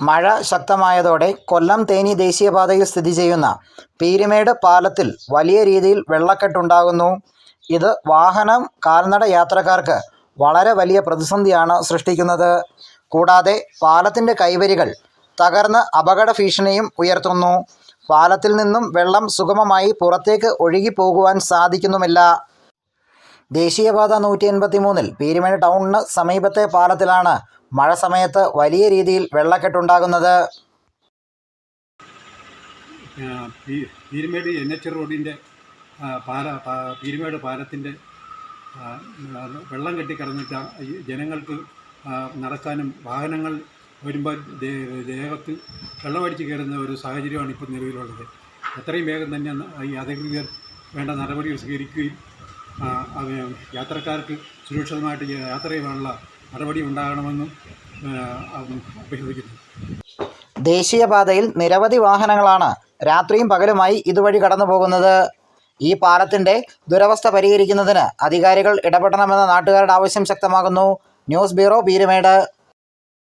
മഴ ശക്തമായതോടെ കൊല്ലം തേനി ദേശീയപാതയിൽ സ്ഥിതി ചെയ്യുന്ന പീരുമേട് പാലത്തിൽ വലിയ രീതിയിൽ വെള്ളക്കെട്ടുണ്ടാകുന്നു. ഇത് വാഹനം കാൽനട യാത്രക്കാർക്ക് വളരെ വലിയ പ്രതിസന്ധിയാണ് സൃഷ്ടിക്കുന്നത്. കൂടാതെ പാലത്തിന്റെ കൈവരികൾ തകർന്ന് അപകട ഭീഷണിയും ഉയർത്തുന്നു. പാലത്തിൽ നിന്നും വെള്ളം സുഗമമായി പുറത്തേക്ക് ഒഴുകിപ്പോകുവാൻ സാധിക്കുന്നുമില്ല. ദേശീയപാത നൂറ്റി എൺപത്തി മൂന്നിൽ പീരുമേട് ടൗണിന് സമീപത്തെ പാലത്തിലാണ് മഴ സമയത്ത് വലിയ രീതിയിൽ വെള്ളക്കെട്ടുണ്ടാകുന്നത്. പീരുമേട് എൻ എച്ച് റോഡിന്റെ പാല പീരുമേട് പാലത്തിന്റെ വെള്ളം കെട്ടിക്കിടന്നിട്ട് ജനങ്ങൾക്ക് നടക്കാനും വാഹനങ്ങൾ വരുമ്പോൾ ദേഹത്ത് വെള്ളമടിച്ച് കയറുന്ന ഒരു സാഹചര്യമാണ് ഇപ്പോൾ നിലവിലുള്ളത്. എത്രയും വേഗം തന്നെ ഈ അധികൃതർ വേണ്ട നടപടികൾ സ്വീകരിക്കുകയും യാത്രക്കാർക്ക് സുരക്ഷിതമായിട്ട് യാത്ര ചെയ്യാനുള്ള നടപടി ഉണ്ടാകണമെന്നും അഭ്യർത്ഥിക്കുന്നു. ദേശീയപാതയിൽ നിരവധി വാഹനങ്ങളാണ് രാത്രിയും പകലുമായി ഇതുവഴി കടന്നു പോകുന്നത് ഈ പാലത്തിന്റെ ദുരവസ്ഥ പരിഹരിക്കുന്നതിന് അധികാരികൾ ഇടപെടണമെന്ന നാട്ടുകാരുടെ ആവശ്യം ശക്തമാകുന്നു. News bureau Peermade.